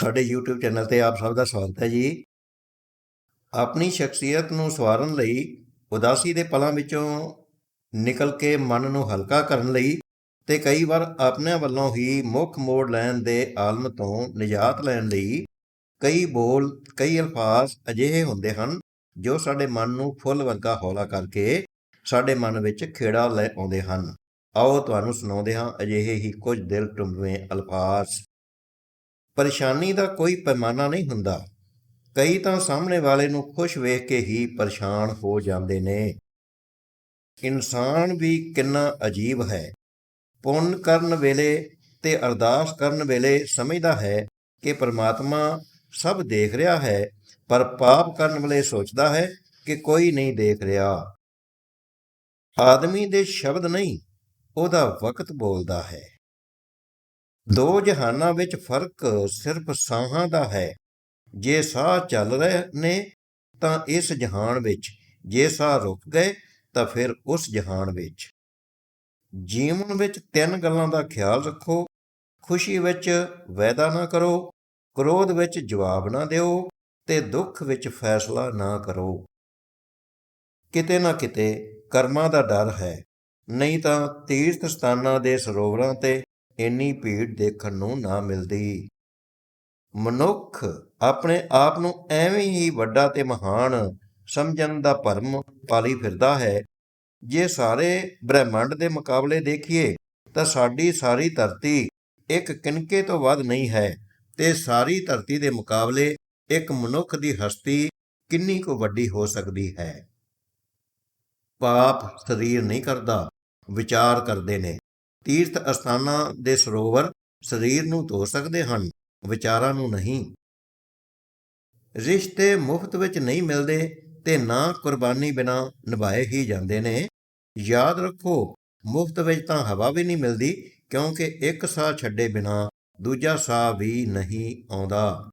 ਸਾਡੇ YouTube channel ਤੇ ਆਪ ਸਭ ਦਾ ਸਵਾਗਤ ਹੈ ਜੀ। ਆਪਣੀ ਸ਼ਖਸੀਅਤ ਨੂੰ ਸਵਾਰਨ ਲਈ, ਉਦਾਸੀ ਦੇ ਪਲਾਂ ਵਿੱਚੋਂ ਨਿਕਲ ਕੇ ਮਨ ਨੂੰ ਹਲਕਾ ਕਰਨ ਲਈ ਤੇ ਕਈ ਵਾਰ ਆਪਣੇ ਵੱਲੋਂ ਹੀ ਮੁੱਖ ਮੋੜ ਲੈਣ ਦੇ ਆਲਮ ਤੋਂ ਨਿਜਾਤ ਲੈਣ ਲਈ ਕਈ ਬੋਲ, ਕਈ ਅਲਫਾਜ਼ ਅਜਿਹੇ ਹੁੰਦੇ ਹਨ ਜੋ ਸਾਡੇ ਮਨ ਨੂੰ ਫੁੱਲ ਵਰਗਾ ਹੌਲਾ ਕਰਕੇ ਸਾਡੇ ਮਨ ਵਿੱਚ ਖੇੜਾ ਲੈ ਆਉਂਦੇ ਹਨ। ਆਓ ਤੁਹਾਨੂੰ ਸੁਣਾਉਂਦੇ ਹਾਂ ਅਜਿਹੇ ਹੀ ਕੁਝ ਦਿਲ ਟੁੰਬਵੇਂ ਅਲਫਾਜ਼। ਪਰੇਸ਼ਾਨੀ ਦਾ ਕੋਈ ਪੈਮਾਨਾ ਨਹੀਂ ਹੁੰਦਾ। ਕਈ ਤਾਂ ਸਾਹਮਣੇ ਵਾਲੇ ਨੂੰ ਖੁਸ਼ ਵੇਖ ਕੇ ਹੀ ਪਰੇਸ਼ਾਨ ਹੋ ਜਾਂਦੇ ਨੇ। ਇਨਸਾਨ ਵੀ ਕਿੰਨਾ ਅਜੀਬ ਹੈ। ਪੁੰਨ ਕਰਨ ਵੇਲੇ ਤੇ ਅਰਦਾਸ ਕਰਨ ਵੇਲੇ ਸਮਝਦਾ ਹੈ ਕਿ ਪ੍ਰਮਾਤਮਾ ਸਭ ਦੇਖ ਰਿਹਾ ਹੈ, ਪਰ ਪਾਪ ਕਰਨ ਵੇਲੇ ਸੋਚਦਾ ਹੈ ਕਿ ਕੋਈ ਨਹੀਂ ਦੇਖ ਰਿਹਾ। ਆਦਮੀ ਦੇ ਸ਼ਬਦ ਨਹੀਂ, ਉਹਦਾ ਵਕਤ ਬੋਲਦਾ ਹੈ। ਦੋ ਜਹਾਨਾਂ ਵਿੱਚ ਫ਼ਰਕ ਸਿਰਫ ਸਾਹਾਂ ਦਾ ਹੈ। ਜੇ ਸਾਹ ਚੱਲ ਰਹੇ ਨੇ ਤਾਂ ਇਸ ਜਹਾਨ ਵਿੱਚ, ਜੇ ਸਾਹ ਰੁਕ ਗਏ ਤਾਂ ਫਿਰ ਉਸ ਜਹਾਨ ਵਿੱਚ। ਜੀਵਨ ਵਿੱਚ ਤਿੰਨ ਗੱਲਾਂ ਦਾ ਖਿਆਲ ਰੱਖੋ। ਖੁਸ਼ੀ ਵਿੱਚ ਵਾਅਦਾ ਨਾ ਕਰੋ, ਕ੍ਰੋਧ ਵਿੱਚ ਜਵਾਬ ਨਾ ਦਿਓ ਤੇ ਦੁੱਖ ਵਿੱਚ ਫੈਸਲਾ ਨਾ ਕਰੋ। ਕਿਤੇ ਨਾ ਕਿਤੇ ਕਰਮਾਂ ਦਾ ਡਰ ਹੈ। ਨਹੀਂ ਤਾਂ ਤੀਰਥ ਸਥਾਨਾਂ ਦੇ ਸਰੋਵਰਾਂ ਤੇ ਇੰਨੀ ਭੀੜ ਦੇਖਣ ਨੂੰ ਨਾ ਮਿਲਦੀ। ਮਨੁੱਖ ਆਪਣੇ ਆਪ ਨੂੰ ਐਵੇਂ ਹੀ ਵੱਡਾ ਤੇ ਮਹਾਨ ਸਮਝਣ ਦਾ ਭਰਮ ਪਾਲੀ ਫਿਰਦਾ ਹੈ। ਜੇ ਸਾਰੇ ਬ੍ਰਹਿਮੰਡ ਦੇ ਮੁਕਾਬਲੇ ਦੇਖੀਏ, ਤਾਂ ਸਾਡੀ ਸਾਰੀ ਧਰਤੀ ਇੱਕ ਕਿਨਕੇ ਤੋਂ ਵੱਧ ਨਹੀਂ ਹੈ ਤੇ ਸਾਰੀ ਧਰਤੀ ਦੇ ਮੁਕਾਬਲੇ ਇੱਕ ਮਨੁੱਖ ਦੀ ਹਸਤੀ ਕਿੰਨੀ ਕੁ ਵੱਡੀ ਹੋ ਸਕਦੀ ਹੈ। ਪਾਪ ਸਰੀਰ ਨਹੀਂ ਕਰਦਾ, ਵਿਚਾਰ ਕਰਦੇ ਨੇ। ਤੀਰਥ ਅਸਥਾਨਾਂ ਦੇ ਸਰੋਵਰ ਸਰੀਰ ਨੂੰ ਧੋ ਸਕਦੇ ਹਨ, ਵਿਚਾਰਾਂ ਨੂੰ ਨਹੀਂ। ਰਿਸ਼ਤੇ ਮੁਫਤ ਵਿੱਚ ਨਹੀਂ ਮਿਲਦੇ ਤੇ ਨਾ ਕੁਰਬਾਨੀ ਬਿਨਾ ਨਿਭਾਏ ਹੀ ਜਾਂਦੇ ਨੇ। ਯਾਦ ਰੱਖੋ, ਮੁਫਤ ਵਿੱਚ ਤਾਂ ਹਵਾ ਵੀ ਨਹੀਂ ਮਿਲਦੀ, ਕਿਉਂਕਿ ਇੱਕ ਸਾਹ ਛੱਡੇ ਬਿਨਾ ਦੂਜਾ ਸਾਹ ਵੀ ਨਹੀਂ ਆਉਂਦਾ।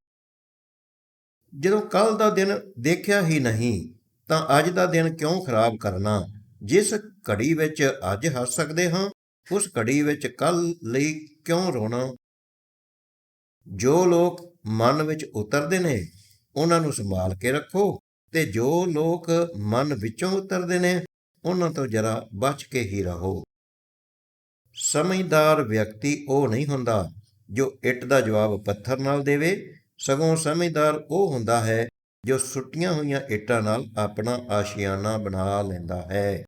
ਜਦੋਂ ਕੱਲ ਦਾ ਦਿਨ ਦੇਖਿਆ ਹੀ ਨਹੀਂ, ਤਾਂ ਅੱਜ ਦਾ ਦਿਨ ਕਿਉਂ ਖਰਾਬ ਕਰਨਾ? ਜਿਸ ਘੜੀ ਵਿੱਚ ਅੱਜ ਹੱਸ ਸਕਦੇ ਹਾਂ ਉਸ ਘੜੀ ਵਿੱਚ ਕੱਲ ਲਈ ਕਿਉਂ ਰੋਣਾ? ਜੋ ਲੋਕ ਮਨ ਵਿੱਚ ਉਤਰਦੇ ਨੇ, ਉਹਨਾਂ ਨੂੰ ਸੰਭਾਲ ਕੇ ਰੱਖੋ ਤੇ ਜੋ ਲੋਕ ਮਨ ਵਿੱਚੋਂ ਉਤਰਦੇ ਨੇ, ਉਹਨਾਂ ਤੋਂ ਜਰਾ ਬਚ ਕੇ ਹੀ ਰਹੋ। ਸਮਝਦਾਰ ਵਿਅਕਤੀ ਉਹ ਨਹੀਂ ਹੁੰਦਾ ਜੋ ਇੱਟ ਦਾ ਜਵਾਬ ਪੱਥਰ ਨਾਲ ਦੇਵੇ। ਸਗੋਂ ਸਮਝਦਾਰ ਉਹ ਹੁੰਦਾ ਹੈ ਜੋ ਸੁੱਟੀਆਂ ਹੋਈਆਂ ਇੱਟਾਂ ਨਾਲ ਆਪਣਾ ਆਸ਼ੀਆਨਾ ਬਣਾ ਲੈਂਦਾ ਹੈ।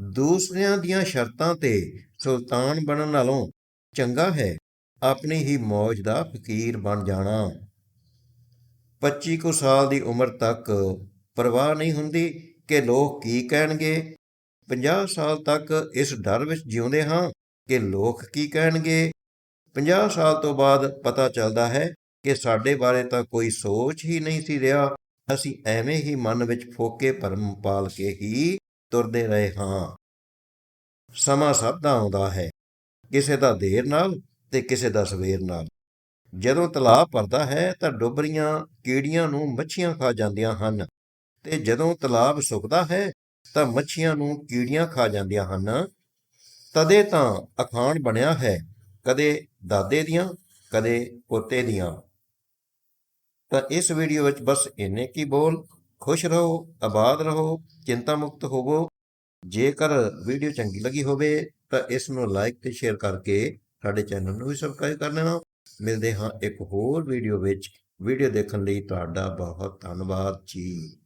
ਦੂਸਰਿਆਂ ਦੀਆਂ ਸ਼ਰਤਾਂ ਤੇ ਸੁਲਤਾਨ ਬਣਨ ਨਾਲੋਂ ਚੰਗਾ ਹੈ, ਆਪਣੀ ਹੀ ਮੌਜ ਦਾ ਫਕੀਰ ਬਣ ਜਾਣਾ। 25 ਕੁ ਸਾਲ ਦੀ ਉਮਰ ਤੱਕ ਪਰਵਾਹ ਨਹੀਂ ਹੁੰਦੀ ਕਿ ਲੋਕ ਕੀ ਕਹਿਣਗੇ। 50 ਸਾਲ ਤੱਕ ਇਸ ਡਰ ਵਿੱਚ ਜਿਉਂਦੇ ਹਾਂ ਕਿ ਲੋਕ ਕੀ ਕਹਿਣਗੇ। 50 ਸਾਲ ਤੋਂ ਬਾਅਦ ਪਤਾ ਚੱਲਦਾ ਹੈ ਕਿ ਸਾਡੇ ਬਾਰੇ ਤਾਂ ਕੋਈ ਸੋਚ ਹੀ ਨਹੀਂ ਸੀ ਰਿਹਾ। ਅਸੀਂ ਐਵੇਂ ਹੀ ਮਨ ਵਿੱਚ ਫੋਕੇ ਭਰਮ ਪਾਲ ਕੇ ਹੀ ਤੁਰਦੇ ਰਹੇ ਹਾਂ। ਸਮਾਂ ਸਭ ਦਾ ਆਉਂਦਾ ਹੈ। ਕਿਸੇ ਦਾ ਦੇਰ ਨਾਲ ਤੇ ਕਿਸੇ ਦਾ ਸਵੇਰ ਨਾਲ। ਜਦੋਂ ਤਲਾਬ ਭਰਦਾ ਹੈ ਤਾਂ ਡੁੱਬਰੀਆਂ ਕੀੜੀਆਂ ਨੂੰ ਮੱਛੀਆਂ ਖਾ ਜਾਂਦੀਆਂ ਹਨ ਤੇ ਜਦੋਂ ਤਲਾਬ ਸੁੱਕਦਾ ਹੈ ਤਾਂ ਮੱਛੀਆਂ ਨੂੰ ਕੀੜੀਆਂ ਖਾ ਜਾਂਦੀਆਂ ਹਨ। ਤਦੇ ਤਾਂ ਅਖਾਣ ਬਣਿਆ ਹੈ, ਕਦੇ ਦਾਦੇ ਦੀਆਂ, ਕਦੇ ਪੋਤੇ ਦੀਆਂ। ਤਾਂ ਇਸ ਵੀਡੀਓ ਵਿੱਚ ਬਸ ਇੰਨੇ ਕੀ ਬੋਲ। ਖੁਸ਼ ਰਹੋ, ਆਬਾਦ ਰਹੋ, ਚਿੰਤਾ ਮੁਕਤ ਹੋਵੋ। ਜੇਕਰ ਵੀਡੀਓ ਚੰਗੀ ਲੱਗੀ ਹੋਵੇ, ਤਾਂ ਇਸ ਨੂੰ ਲਾਈਕ ਤੇ ਸ਼ੇਅਰ ਕਰਕੇ ਸਾਡੇ ਚੈਨਲ ਨੂੰ ਵੀ ਸਬਸਕ੍ਰਾਈਬ ਕਰ ਲੈਣਾ। ਮਿਲਦੇ ਹਾਂ ਇੱਕ ਹੋਰ ਵੀਡੀਓ ਵਿੱਚ। ਵੀਡੀਓ ਦੇਖਣ ਲਈ ਤੁਹਾਡਾ ਬਹੁਤ ਧੰਨਵਾਦ ਜੀ।